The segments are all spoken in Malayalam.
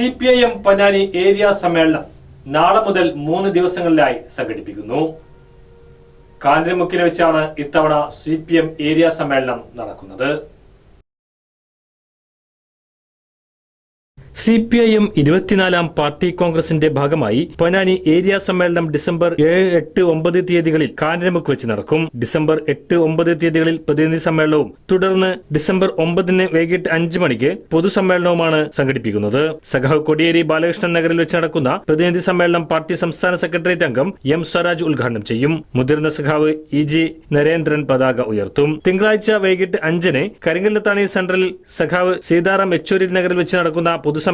C P I M Ponnani area സമ്മേളനം നാളെ മുതൽ മൂന്ന് ദിവസങ്ങളിലായി സംഘടിപ്പിക്കുന്നു. കാഞ്ഞിരമുക്കിൽ വെച്ചാണ് ഇത്തവണ സി പി എം ഏരിയ സമ്മേളനം നടക്കുന്നത്. സി പി ഐ എം ഇരുപത്തിനാലാം പാർട്ടി കോൺഗ്രസിന്റെ ഭാഗമായി പൊന്നാനി ഏരിയ സമ്മേളനം ഡിസംബർ ഏഴ് എട്ട് ഒമ്പത് തീയതികളിൽ കാഞ്ഞിരമുക്ക് വെച്ച് നടക്കും. ഡിസംബർ എട്ട് ഒമ്പത് തീയതികളിൽ പ്രതിനിധി സമ്മേളനവും തുടർന്ന് ഡിസംബർ ഒമ്പതിന് വൈകിട്ട് അഞ്ച് മണിക്ക് പൊതുസമ്മേളനവുമാണ് സംഘടിപ്പിക്കുന്നത്. സഖാവ് കൊടിയേരി ബാലകൃഷ്ണൻ നഗറിൽ വെച്ച് നടക്കുന്ന പ്രതിനിധി സമ്മേളനം പാർട്ടി സംസ്ഥാന സെക്രട്ടേറിയറ്റ് അംഗം എം സ്വരാജ് ഉദ്ഘാടനം ചെയ്യും. മുതിർന്ന സഖാവ് ഇ ജി നരേന്ദ്രൻ പതാക ഉയർത്തും. തിങ്കളാഴ്ച വൈകിട്ട് അഞ്ചിന് കരിങ്കല്ലത്താണി സെൻട്രലിൽ സഖാവ് സീതാറാം യെച്ചൂരി നഗറിൽ വെച്ച് നടക്കുന്ന പൊതുസമ്മേളനം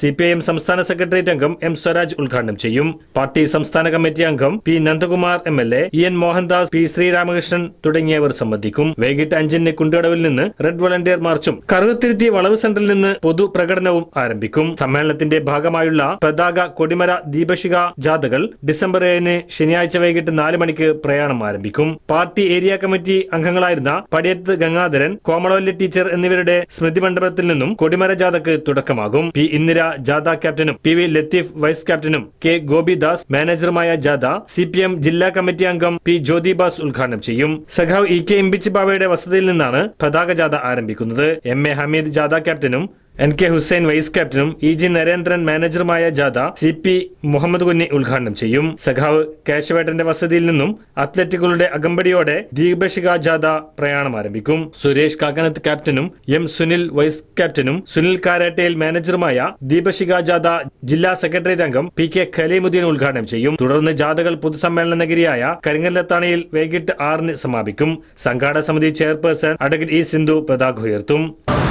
സി പി ഐ എം സംസ്ഥാന സെക്രട്ടേറിയറ്റ് അംഗം എം സ്വരാജ് ഉദ്ഘാടനം ചെയ്യും. പാർട്ടി സംസ്ഥാന കമ്മിറ്റി അംഗം P Nandakumar M L A E N Mohandas P Sreeramakrishnan തുടങ്ങിയവർ സംബന്ധിക്കും. വൈകിട്ട് അഞ്ചിന് കുണ്ടടവിൽ നിന്ന് റെഡ് വളണ്ടിയർ മാർച്ചും കറുകത്തിരുത്തി വളവ് സെന്ററിൽ നിന്ന് പൊതു പ്രകടനവും ആരംഭിക്കും. സമ്മേളനത്തിന്റെ ഭാഗമായുള്ള പതാക കൊടിമര ദീപശിക ജാഥകൾ ഡിസംബർ ഏഴിന് ശനിയാഴ്ച വൈകിട്ട് നാല് മണിക്ക് പ്രയാണം ആരംഭിക്കും. പാർട്ടി ഏരിയ കമ്മിറ്റി അംഗങ്ങളായിരുന്ന പടിയത്ത് ഗംഗാധരൻ കോമളവല്ലി ടീച്ചർ എന്നിവരുടെ സ്മൃതി മണ്ഡപത്തിൽ നിന്നും കൊടിമര ജാഥക്ക് തുടക്കമാകും. പി ഇന്ദിര ജാഥ ക്യാപ്റ്റനും പി വി ലത്തീഫ് വൈസ് ക്യാപ്റ്റനും കെ ഗോപിദാസ് മാനേജറുമായ ജാഥ സി പി എം ജില്ലാ കമ്മിറ്റി അംഗം പി ജ്യോതിബാസ് ഉദ്ഘാടനം ചെയ്യും. സഖാവ് ഇ കെ ഇമ്പിച്ചി ബാബയുടെ വസതിയിൽ നിന്നാണ് പതാക ജാഥ ആരംഭിക്കുന്നത്. എം എ ഹമീദ് ജാഥ ക്യാപ്റ്റനും എൻ കെ ഹുസൈൻ വൈസ് ക്യാപ്റ്റനും ഇ ജി നരേന്ദ്രൻ മാനേജറുമായ ജാഥ സി പി മുഹമ്മദ് കുഞ്ഞി ഉദ്ഘാടനം ചെയ്യും. സഖാവ് കേശവേട്ടന്റെ വസതിയിൽ നിന്നും അത്ലറ്റുകളുടെ അകമ്പടിയോടെ ദീപശിക ജാഥ പ്രയാണം ആരംഭിക്കും. സുരേഷ് കാക്കനത്ത് ക്യാപ്റ്റനും എം സുനിൽ വൈസ് ക്യാപ്റ്റനും സുനിൽ കാരാട്ടയിൽ മാനേജറുമായ ദീപശിക ജാഥ ജില്ലാ സെക്രട്ടറി അംഗം പി കെ ഖലീമുദ്ദീൻ ഉദ്ഘാടനം ചെയ്യും. തുടർന്ന് ജാഥകൾ പൊതുസമ്മേളന നഗരിയായ കരിങ്ങല്ലത്താണിയിൽ വൈകിട്ട് ആറിന് സമാപിക്കും. സംഘാടക സമിതി ചെയർപേഴ്സൺ അഡ്വക്കേറ്റ് ഇ സിന്ധു പതാക ഉയർത്തും.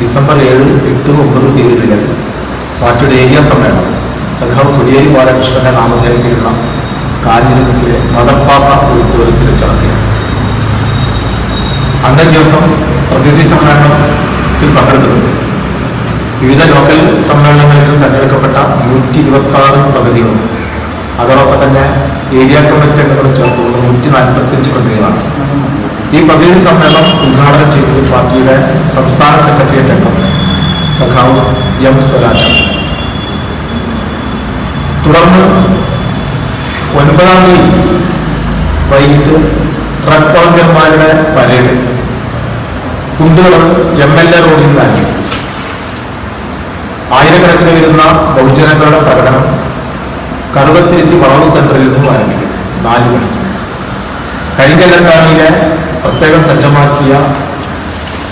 ഡിസംബർ ഏഴ് എട്ട് ഒമ്പത് തീയതികളിൽ പാർട്ടിയുടെ ഏരിയ സമ്മേളനം. സഖാവ് കൊടിയേരി ബാലകൃഷ്ണന്റെ നാമധേയത്തിലുള്ള കാഞ്ഞിരമുക്കിലെ മതപ്പാസ ഓഡിറ്റോറിയത്തിൽ ചടക്കുകയാണ് അന്നേ ദിവസം പ്രതിനിധി സമ്മേളനത്തിൽ പങ്കെടുക്കുന്നത് വിവിധ ലോക്കൽ സമ്മേളനങ്ങളിൽ നിന്ന് തെരഞ്ഞെടുക്കപ്പെട്ട നൂറ്റി ഇരുപത്തി ആറ് പ്രതിനിധികളും അതോടൊപ്പം തന്നെ ഏരിയ കമ്മിറ്റി അംഗങ്ങളും ചേർത്തുകൊണ്ട് നൂറ്റി നാൽപ്പത്തിയഞ്ച് പ്രതിനിധികളാണ്. ഈ പ്രതിനിധി സമ്മേളനം ഉദ്ഘാടനം ചെയ്തത് പാർട്ടിയുടെ സംസ്ഥാന സെക്രട്ടേറിയറ്റ് അംഗം സഖാവ് എം സ്വരാജ് തുടർന്ന് ഒൻപതാം തീയതി വൈകിട്ട് ട്രക്ക് വളണ്ടിയർമാരുടെ പരേഡ്. കുണ്ടുകൾ എം എൽ എ റോഡിൽ നൽകി ആയിരക്കണക്കിന് വരുന്ന ബഹുജനങ്ങളുടെ പ്രകടനം കറുകത്തിരുത്തി വളവ് സെന്ററിൽ നിന്നും ആരംഭിക്കും. നാല് മണിക്ക്. കരിങ്കല്ലക്കാണിയിലെ പ്രത്യേകം സജ്ജമാക്കിയ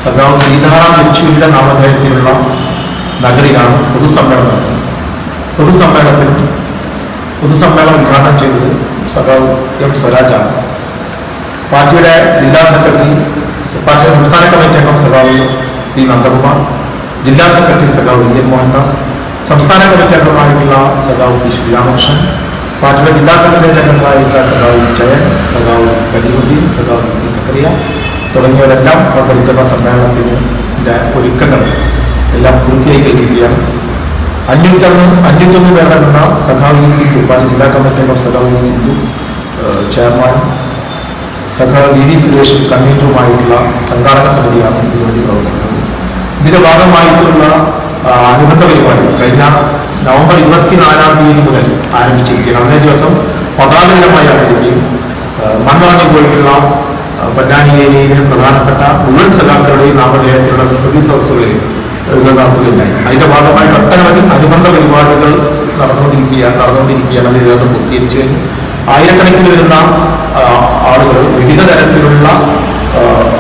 സഖാവ് സീതാറാം യെച്ചൂരിയുടെ നാമധേയത്തിലുള്ള നഗരിലാണ് പൊതുസമ്മേളനം. നടക്കുന്നത് പൊതുസമ്മേളനത്തിൽ പൊതുസമ്മേളനം ഉദ്ഘാടനം ചെയ്തത് സഖാവ് എം സ്വരാജാണ്. പാർട്ടിയുടെ ജില്ലാ സെക്രട്ടറി പാർട്ടിയുടെ സംസ്ഥാന കമ്മിറ്റി അംഗം സഖാവ് പി നന്ദകുമാർ ജില്ലാ സെക്രട്ടറി സഖാവ് വി എൻ മോഹൻദാസ് സംസ്ഥാന കമ്മിറ്റി അംഗമായിട്ടുള്ള സഖാവ് പി ശ്രീരാമകൃഷ്ണൻ പാർട്ടിയുടെ ജില്ലാ സെക്രട്ടേറിയറ്റ് അംഗങ്ങളായിട്ടുള്ള സഖാവ് ജയൻ സഖാവ് കലീമുദ്ദീൻ സഖാവ് സക്കറിയ തുടങ്ങിയവരെല്ലാം പങ്കെടുക്കുന്ന സമ്മേളനത്തിന്റെ ഒരുക്കങ്ങൾ എല്ലാം പൂർത്തിയായി കഴിഞ്ഞിരിക്കുകയാണ് അഞ്ഞൂറ്റൊന്ന് അഞ്ഞൂറ്റൊന്ന് പേരടങ്ങുന്ന സഖാവി സിന്ധു പാലി ജില്ലാ കമ്മിറ്റി അംഗം സഖാവി സിന്ധു ചെയർമാൻ സഖാവ് വി വി സുരേഷ് കൺവീനറുമായിട്ടുള്ള സംഘാടക സമിതിയാണ് ഇതിനുവേണ്ടി പ്രവർത്തിക്കുന്നത്. ഇതിന്റെ ഭാഗമായിട്ടുള്ള അനുബന്ധ പരിപാടികൾ കഴിഞ്ഞ നവംബർ ഇരുപത്തിനാലാം തീയതി മുതൽ ആരംഭിച്ചിരിക്കുകയാണ്. അന്നേ ദിവസം പതാക ആചരിക്കുകയും മണ്ണാണി പോയിട്ടുള്ള പൊന്നാനി ഏരിയയിലെ പ്രധാനപ്പെട്ട മുഴുവൻ സഖാക്കളുടെയും നാമധേയത്തിലുള്ള സ്മൃതി സദസ്സുകളിൽ നടത്തുകയുണ്ടായി. അതിന്റെ ഭാഗമായിട്ട് ഒട്ടനവധി അനുബന്ധ പരിപാടികൾ നടന്നുകൊണ്ടിരിക്കുകയാണ് നടന്നുകൊണ്ടിരിക്കുകയാണ്. അത് ഇതിനകത്ത് പൂർത്തീകരിച്ചു കഴിഞ്ഞു. ആയിരക്കണക്കിന് വരുന്ന ആളുകൾ വിവിധ തരത്തിലുള്ള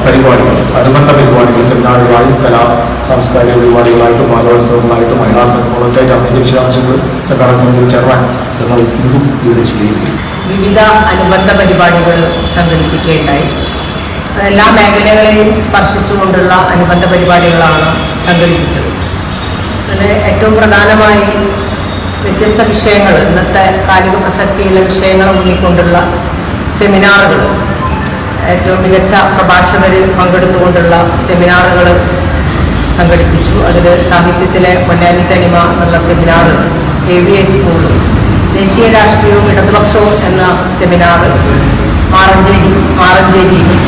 പരിപാടികൾ അനുബന്ധ പരിപാടികൾ സെമിനാറുകളായും കലാ സാംസ്കാരിക പരിപാടികളായിട്ടും ബാലോത്സവങ്ങളായിട്ടും മഹിളാ സംഘങ്ങളൊക്കെയായിട്ട് അതിന്റെ വിശദാംശങ്ങൾ സംഘാടക സമിതി ചെയർമാൻ സെമിനാർ സിന്ധു ഇവിടെ ചെയ്യുകയും വിവിധ അനുബന്ധ പരിപാടികൾ സംഘടിപ്പിക്കുകയുണ്ടായി. എല്ലാ മേഖലകളെയും സ്പർശിച്ചുകൊണ്ടുള്ള അനുബന്ധ പരിപാടികളാണ് സംഘടിപ്പിച്ചത്. അതിൽ ഏറ്റവും പ്രധാനമായി വ്യത്യസ്ത വിഷയങ്ങൾ ഇന്നത്തെ കാലിക പ്രസക്തിയുള്ള വിഷയങ്ങൾ മുന്നിക്കൊണ്ടുള്ള സെമിനാറുകൾ ഏറ്റവും മികച്ച പ്രഭാഷകർ പങ്കെടുത്തുകൊണ്ടുള്ള സെമിനാറുകൾ സംഘടിപ്പിച്ചു. അതിൽ സാഹിത്യത്തിലെ പൊന്നാനി തനിമ എന്നുള്ള സെമിനാർ എ വി ഐ സ്കൂളും ദേശീയ രാഷ്ട്രീയവും ഇടതുപക്ഷവും എന്ന സെമിനാർ മാറഞ്ചേരി മാറഞ്ചേരിയിലും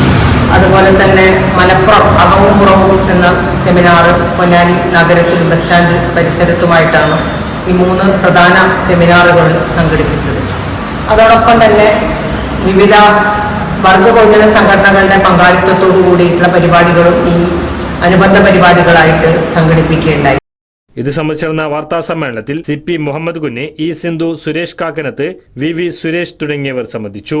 അതുപോലെ തന്നെ മലപ്പുറം അകവും പുറവും എന്ന സെമിനാർ പൊന്നാനി നഗരത്തിൽ ബസ് സ്റ്റാൻഡ് പരിസരത്തുമായിട്ടാണ് ഈ മൂന്ന് പ്രധാന സെമിനാറുകൾ സംഘടിപ്പിച്ചത്. അതോടൊപ്പം തന്നെ വിവിധ വർഗ ബഹുജന സംഘടനകളുടെ പങ്കാളിത്തത്തോടു കൂടിയിട്ടുള്ള പരിപാടികളും ഈ അനുബന്ധ പരിപാടികളായിട്ട് സംഘടിപ്പിക്കുകയുണ്ടായി. ഇത് സംബന്ധിച്ച് നടന്ന വാർത്താ സമ്മേളനത്തിൽ C P Muhammad Kunju E Sindhu Suresh Kakkanath V V Suresh തുടങ്ങിയവർ സംബന്ധിച്ചു.